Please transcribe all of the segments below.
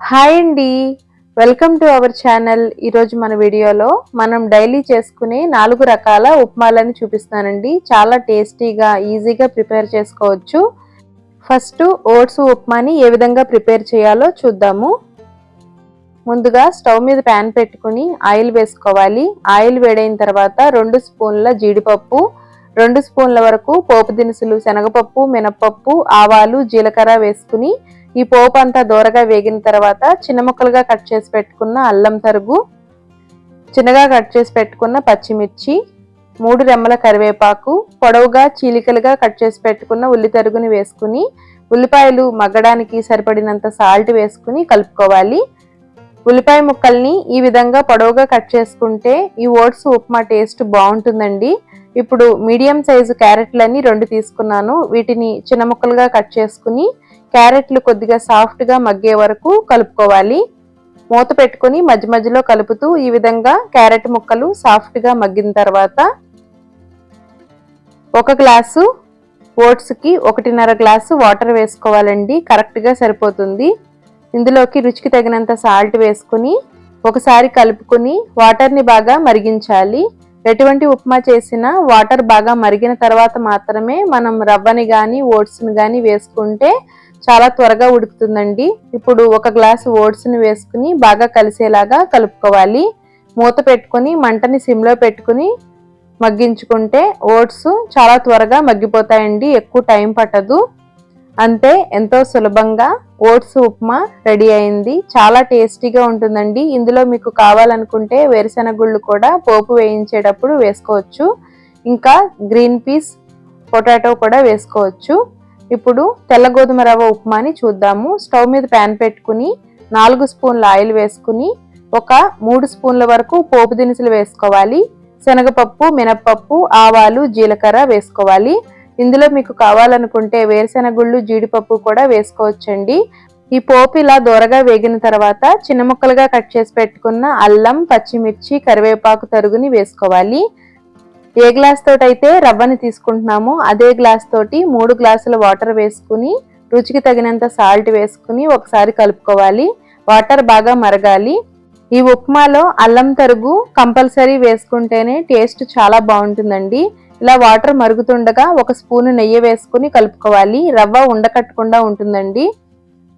Hi అండి. Welcome to our channel. ఈరోజు మన వీడియోలో మనం డైలీ చేసుకునే నాలుగు రకాల ఉప్మాలని చూపిస్తానండి చాలా టేస్టీగా ఈజీగా ప్రిపేర్ చేసుకోవచ్చు. ఫస్ట్ ఓట్స్ ఉప్మాని ఏ విధంగా ప్రిపేర్ చేయాలో చూద్దాము. ముందుగా స్టవ్ మీద ప్యాన్ పెట్టుకుని ఆయిల్ వేసుకోవాలి. ఆయిల్ వేడైన తర్వాత రెండు స్పూన్ల జీడిపప్పు రెండు స్పూన్ల వరకు పోపు దినుసులు శనగపప్పు మినప్పప్పు ఆవాలు జీలకర్ర వేసుకుని ఈ పోపు అంతా దూరగా వేగిన తర్వాత చిన్న ముక్కలుగా కట్ చేసి పెట్టుకున్న అల్లం తరుగు చిన్నగా కట్ చేసి పెట్టుకున్న పచ్చిమిర్చి మూడు రెమ్మల కరివేపాకు పొడవుగా చీలికలుగా కట్ చేసి పెట్టుకున్న ఉల్లి తరుగుని వేసుకుని ఉల్లిపాయలు మగ్గడానికి సరిపడినంత సాల్ట్ వేసుకుని కలుపుకోవాలి. ఉల్లిపాయ ముక్కల్ని ఈ విధంగా పొడవుగా కట్ చేసుకుంటే ఈ ఓట్స్ ఉప్మా టేస్ట్ బాగుంటుందండి. ఇప్పుడు మీడియం సైజు క్యారెట్లని రెండు తీసుకున్నాను. వీటిని చిన్న ముక్కలుగా కట్ చేసుకుని క్యారెట్లు కొద్దిగా సాఫ్ట్గా మగ్గే వరకు కలుపుకోవాలి. మూత పెట్టుకొని మధ్య మధ్యలో కలుపుతూ ఈ విధంగా క్యారెట్ ముక్కలు సాఫ్ట్గా మగ్గిన తర్వాత ఒక గ్లాసు ఓట్స్కి ఒకటిన్నర గ్లాసు వాటర్ వేసుకోవాలండి. కరెక్ట్గా సరిపోతుంది. ఇందులోకి రుచికి తగినంత సాల్ట్ వేసుకుని ఒకసారి కలుపుకుని వాటర్ని బాగా మరిగించాలి. ఎటువంటి ఉప్మా చేసినా వాటర్ బాగా మరిగిన తర్వాత మాత్రమే మనం రవ్వని కానీ ఓట్స్ని కానీ వేసుకుంటే చాలా త్వరగా ఉడుకుతుందండి. ఇప్పుడు ఒక గ్లాసు ఓట్స్ని వేసుకుని బాగా కలిసేలాగా కలుపుకోవాలి. మూత పెట్టుకుని మంటని సిమ్లో పెట్టుకుని మగ్గించుకుంటే ఓట్స్ చాలా త్వరగా మగ్గిపోతాయండి. ఎక్కువ టైం పట్టదు. అంతే ఎంతో సులభంగా ఓట్స్ ఉప్మా రెడీ అయింది. చాలా టేస్టీగా ఉంటుందండి. ఇందులో మీకు కావాలనుకుంటే వేరుశెనగుళ్ళు కూడా పోపు వేయించేటప్పుడు వేసుకోవచ్చు. ఇంకా గ్రీన్ పీస్ పొటాటో కూడా వేసుకోవచ్చు. ఇప్పుడు తెల్ల గోధుమ రవ్వ ఉప్మాని చూద్దాము. స్టవ్ మీద ప్యాన్ పెట్టుకుని నాలుగు స్పూన్ల ఆయిల్ వేసుకుని ఒక మూడు స్పూన్ల వరకు పోపు దినుసులు వేసుకోవాలి. శనగపప్పు మినప్పప్పు ఆవాలు జీలకర్ర వేసుకోవాలి. ఇందులో మీకు కావాలనుకుంటే వేరుశెనగుళ్ళు జీడిపప్పు కూడా వేసుకోవచ్చండి. ఈ పోపు ఇలా దూరగా వేగిన తర్వాత చిన్న ముక్కలుగా కట్ చేసి పెట్టుకున్న అల్లం పచ్చిమిర్చి కరివేపాకు తరుగుని వేసుకోవాలి. ఏ గ్లాస్ తోటి అయితే రవ్వని తీసుకుంటున్నామో అదే గ్లాస్ తోటి మూడు గ్లాసుల వాటర్ వేసుకుని రుచికి తగినంత సాల్ట్ వేసుకుని ఒకసారి కలుపుకోవాలి. వాటర్ బాగా మరగాలి. ఈ ఉప్మాలో అల్లం తరుగు కంపల్సరీ వేసుకుంటేనే టేస్ట్ చాలా బాగుంటుందండి. ఇలా వాటర్ మరుగుతుండగా ఒక స్పూను నెయ్యి వేసుకుని కలుపుకోవాలి. రవ్వ ఉండకట్టకుండా ఉంటుందండి.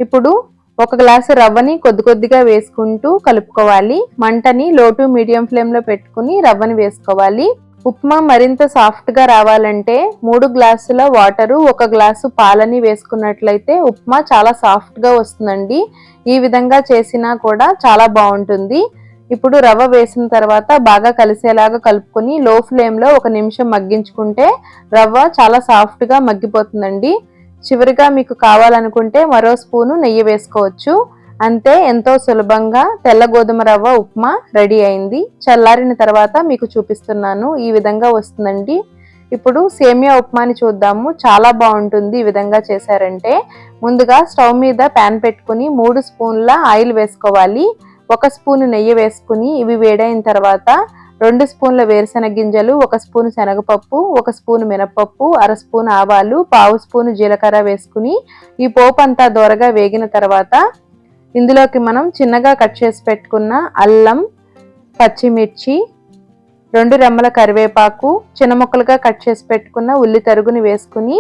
ఇప్పుడు ఒక గ్లాసు రవ్వని కొద్ది కొద్దిగా వేసుకుంటూ కలుపుకోవాలి. మంటని లో టు మీడియం ఫ్లేమ్లో పెట్టుకుని రవ్వని వేసుకోవాలి. ఉప్మా మరింత సాఫ్ట్గా రావాలంటే మూడు గ్లాసుల వాటరు ఒక గ్లాసు పాలని వేసుకున్నట్లయితే ఉప్మా చాలా సాఫ్ట్గా వస్తుందండి. ఈ విధంగా చేసినా కూడా చాలా బాగుంటుంది. ఇప్పుడు రవ్వ వేసిన తర్వాత బాగా కలిసేలాగా కలుపుకొని లో ఫ్లేమ్లో ఒక నిమిషం మగ్గించుకుంటే రవ్వ చాలా సాఫ్ట్గా మగ్గిపోతుందండి. చివరిగా మీకు కావాలనుకుంటే మరో స్పూను నెయ్యి వేసుకోవచ్చు. అంతే ఎంతో సులభంగా తెల్ల గోధుమ రవ్వ ఉప్మా రెడీ అయింది. చల్లారిన తర్వాత మీకు చూపిస్తున్నాను. ఈ విధంగా వస్తుందండి. ఇప్పుడు సేమియా ఉప్మాని చూద్దాము. చాలా బాగుంటుంది ఈ విధంగా చేశారంటే. ముందుగా స్టవ్ మీద ప్యాన్ పెట్టుకుని మూడు స్పూన్ల ఆయిల్ వేసుకోవాలి. ఒక స్పూన్ నెయ్యి వేసుకుని ఇవి వేడైన తర్వాత రెండు స్పూన్ల వేరుశెనగ గింజలు ఒక స్పూన్ శనగపప్పు ఒక స్పూన్ మినపప్పు అర స్పూన్ ఆవాలు పావు స్పూన్ జీలకర్ర వేసుకుని ఈ పోపు అంతా దోరగా వేగిన తర్వాత ఇందులోకి మనం చిన్నగా కట్ చేసి పెట్టుకున్న అల్లం పచ్చిమిర్చి రెండు రెమ్మల కరివేపాకు చిన్న ముక్కలుగా కట్ చేసి పెట్టుకున్న ఉల్లి తరుగుని వేసుకుని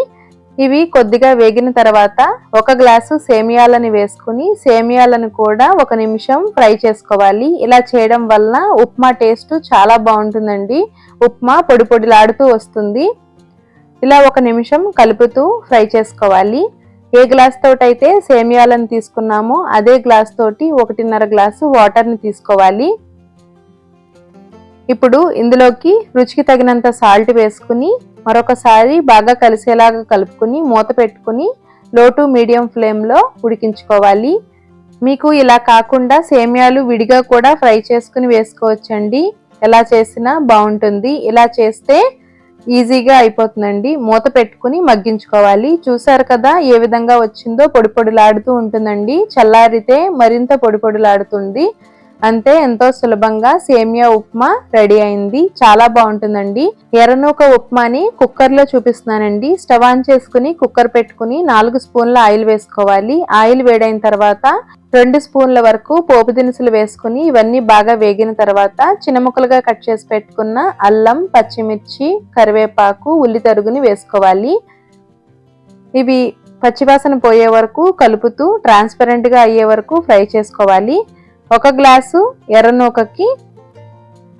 ఇవి కొద్దిగా వేగిన తర్వాత ఒక గ్లాసు సేమియాలని వేసుకుని సేమియాలను కూడా ఒక నిమిషం ఫ్రై చేసుకోవాలి. ఇలా చేయడం వల్ల ఉప్మా టేస్ట్ చాలా బాగుంటుందండి. ఉప్మా పొడి పొడిలాడుతూ వస్తుంది. ఇలా ఒక నిమిషం కలుపుతూ ఫ్రై చేసుకోవాలి. ఏ గ్లాస్ తోటి అయితే సేమియాలను తీసుకున్నామో అదే గ్లాస్ తోటి ఒకటిన్నర గ్లాసు వాటర్ని తీసుకోవాలి. ఇప్పుడు ఇందులోకి రుచికి తగినంత సాల్ట్ వేసుకుని మరొకసారి బాగా కలిసేలాగా కలుపుకుని మూత పెట్టుకుని లో టు మీడియం ఫ్లేమ్లో ఉడికించుకోవాలి. మీకు ఇలా కాకుండా సేమియాలు విడిగా కూడా ఫ్రై చేసుకుని వేసుకోవచ్చండి. ఎలా చేసినా బాగుంటుంది. ఇలా చేస్తే ఈజీగా అయిపోతుందండి. మూత పెట్టుకుని మగ్గించుకోవాలి. చూసారు కదా ఏ విధంగా వచ్చిందో పొడి పొడిలాడుతూ ఉంటుందండి. చల్లారితే మరింత పొడి పొడిలాడుతుంది. అంతే ఎంతో సులభంగా సేమియా ఉప్మా రెడీ అయింది. చాలా బాగుంటుందండి. ఎర్రనూక ఉప్మాని కుక్కర్లో చూపిస్తున్నానండి. స్టవ్ ఆన్ చేసుకుని కుక్కర్ పెట్టుకుని నాలుగు స్పూన్ల ఆయిల్ వేసుకోవాలి. ఆయిల్ వేడైన తర్వాత రెండు స్పూన్ల వరకు పోపు దినుసులు వేసుకుని ఇవన్నీ బాగా వేగిన తర్వాత చిన్న ముక్కలుగా కట్ చేసి పెట్టుకున్న అల్లం పచ్చిమిర్చి కరివేపాకు ఉల్లి తరుగుని వేసుకోవాలి. ఇవి పచ్చివాసన పోయే వరకు కలుపుతూ ట్రాన్స్పరెంట్గా అయ్యే వరకు ఫ్రై చేసుకోవాలి. ఒక గ్లాసు ఎర్ర నూకకి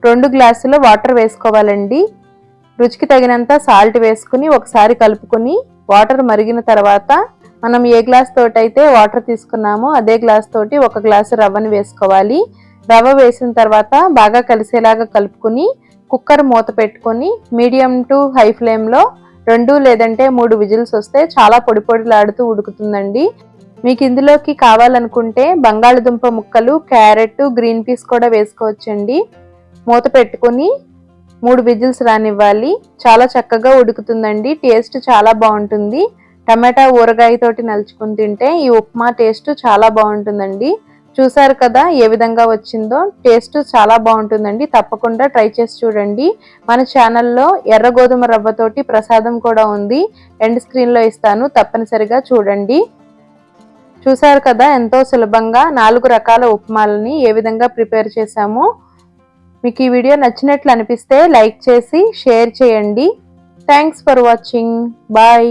రెండు గ్లాసుల వాటర్ వేసుకోవాలండి. రుచికి తగినంత సాల్ట్ వేసుకుని ఒకసారి కలుపుకొని వాటర్ మరిగిన తర్వాత మనం ఏ గ్లాస్ తోటి అయితే వాటర్ తీసుకున్నామో అదే గ్లాస్ తోటి ఒక గ్లాసు రవ్వని వేసుకోవాలి. రవ్వ వేసిన తర్వాత బాగా కలిసేలాగా కలుపుకొని కుక్కర్ మూత పెట్టుకొని మీడియం టు హై ఫ్లేమ్లో రెండు లేదంటే మూడు విజిల్స్ వస్తే చాలా పొడి పొడిలాడుతూ ఉడుకుతుందండి. మీకు ఇందులోకి కావాలనుకుంటే బంగాళదుంప ముక్కలు క్యారెట్ గ్రీన్ పీస్ కూడా వేసుకోవచ్చండి. మూత పెట్టుకుని మూడు విజిల్స్ రానివ్వాలి. చాలా చక్కగా ఉడుకుతుందండి. టేస్ట్ చాలా బాగుంటుంది. టమాటా ఊరగాయతోటి నలుచుకుని తింటే ఈ ఉప్మా టేస్ట్ చాలా బాగుంటుందండి. చూసారు కదా ఏ విధంగా వచ్చిందో? టేస్ట్ చాలా బాగుంటుందండి. తప్పకుండా ట్రై చేసి చూడండి. మన ఛానల్లో ఎర్ర గోధుమ రవ్వతోటి ప్రసాదం కూడా ఉంది. ఎండ్ స్క్రీన్లో ఇస్తాను. తప్పనిసరిగా చూడండి. చూసారు కదా ఎంతో సులభంగా నాలుగు రకాల ఉప్మాలని ఏ విధంగా ప్రిపేర్ చేశామో. మీకు ఈ వీడియో నచ్చినట్లు అనిపిస్తే లైక్ చేసి షేర్ చేయండి. Thanks for watching bye